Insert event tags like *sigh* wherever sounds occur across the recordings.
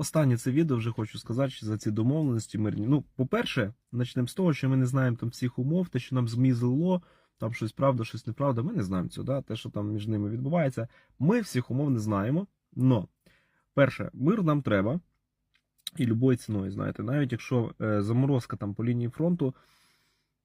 останнє це відео вже хочу сказати що за ці домовленості мирні. Ну, по-перше, почнемо з того, що ми не знаємо там всіх умов, те, що нам ЗМІ там щось правда, щось неправда. Ми не знаємо цього, да? те, що там між ними відбувається. Ми всіх умов не знаємо. Но, перше, мир нам треба. І любою ціною, знаєте, навіть якщо е, заморозка там по лінії фронту,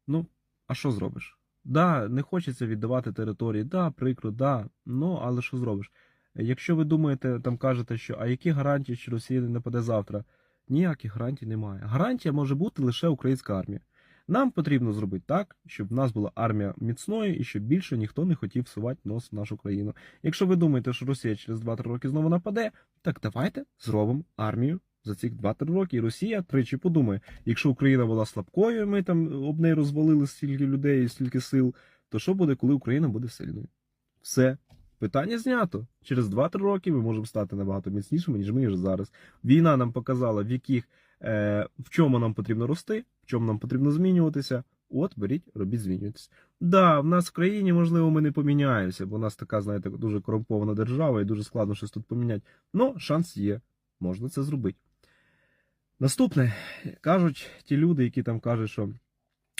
ну, а що зробиш? Да, не хочеться віддавати території, да, прикро, да, ну, але що зробиш? Якщо ви думаєте, там кажете, що а які гарантії, що Росія не нападе завтра? Ніяких гарантій немає. Гарантія може бути лише українська армія. Нам потрібно зробити так, щоб в нас була армія міцною і щоб більше ніхто не хотів сувати нос в нашу країну. Якщо ви думаєте, що Росія через 2-3 роки знову нападе, так давайте зробимо армію за ці 2-3 роки. І Росія тричі подумає, якщо Україна була слабкою, і ми там об неї розвалили стільки людей і стільки сил, то що буде, коли Україна буде сильною? Все. Питання знято. Через 2-3 роки ми можемо стати набагато міцнішими, ніж ми вже зараз. Війна нам показала, в яких е, в чому нам потрібно рости, в чому нам потрібно змінюватися. От беріть, робіть, змінюйтесь. Да, в нас в країні, можливо, ми не поміняємося, бо у нас така, знаєте, дуже корумпована держава і дуже складно щось тут поміняти. Ну, шанс є, можна це зробити. Наступне кажуть ті люди, які там кажуть, що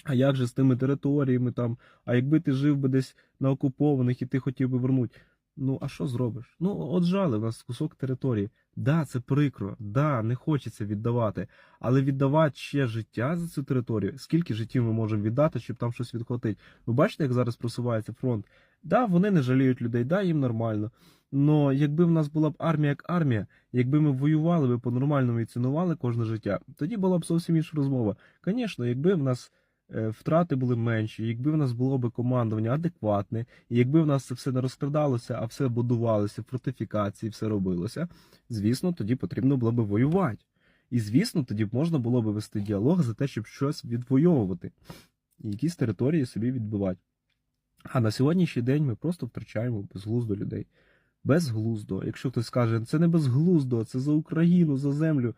а як же з тими територіями там, а якби ти жив би десь на окупованих і ти хотів би вернути. Ну, а що зробиш? Ну, от жали, в нас кусок території. Да, це прикро, да, не хочеться віддавати, але віддавати ще життя за цю територію. Скільки життів ми можемо віддати, щоб там щось відхватити? Ви бачите, як зараз просувається фронт? Да, вони не жаліють людей, да, їм нормально. Но якби в нас була б армія як армія, якби ми воювали би по-нормальному і цінували кожне життя, тоді була б зовсім інша розмова. Звісно, якби в нас втрати були менші, якби в нас було б командування адекватне, і якби в нас це все не розкрадалося, а все будувалося, фортифікації, все робилося, звісно, тоді потрібно було б воювати. І звісно, тоді можна було б вести діалог за те, щоб щось відвоювати, якісь території собі відбивати. А на сьогоднішній день ми просто втрачаємо безглуздо людей. Безглуздо. Якщо хтось скаже, це не безглуздо, це за Україну, за землю.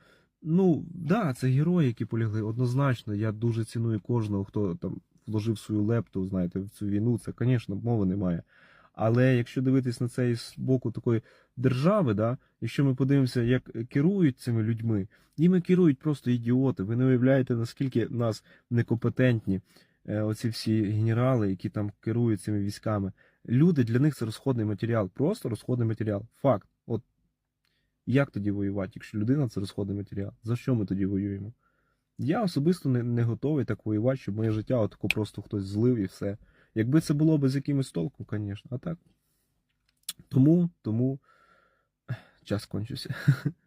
Ну, да, це герої, які полягли. Однозначно, я дуже ціную кожного, хто там вложив свою лепту, знаєте, в цю війну. Це, звісно, мови немає. Але якщо дивитись на це з боку такої держави, да, якщо ми подивимося, як керують цими людьми, ними керують просто ідіоти. Ви не уявляєте, наскільки нас некомпетентні е, оці всі генерали, які там керують цими військами. Люди для них це розходний матеріал, просто розходний матеріал. Факт. От як тоді воювати, якщо людина це розходний матеріал? За що ми тоді воюємо? Я особисто не, не готовий так воювати, щоб моє життя отако просто хтось злив і все. Якби це було без якимось толку, звісно, а так. Тому, тому час кончився. *laughs*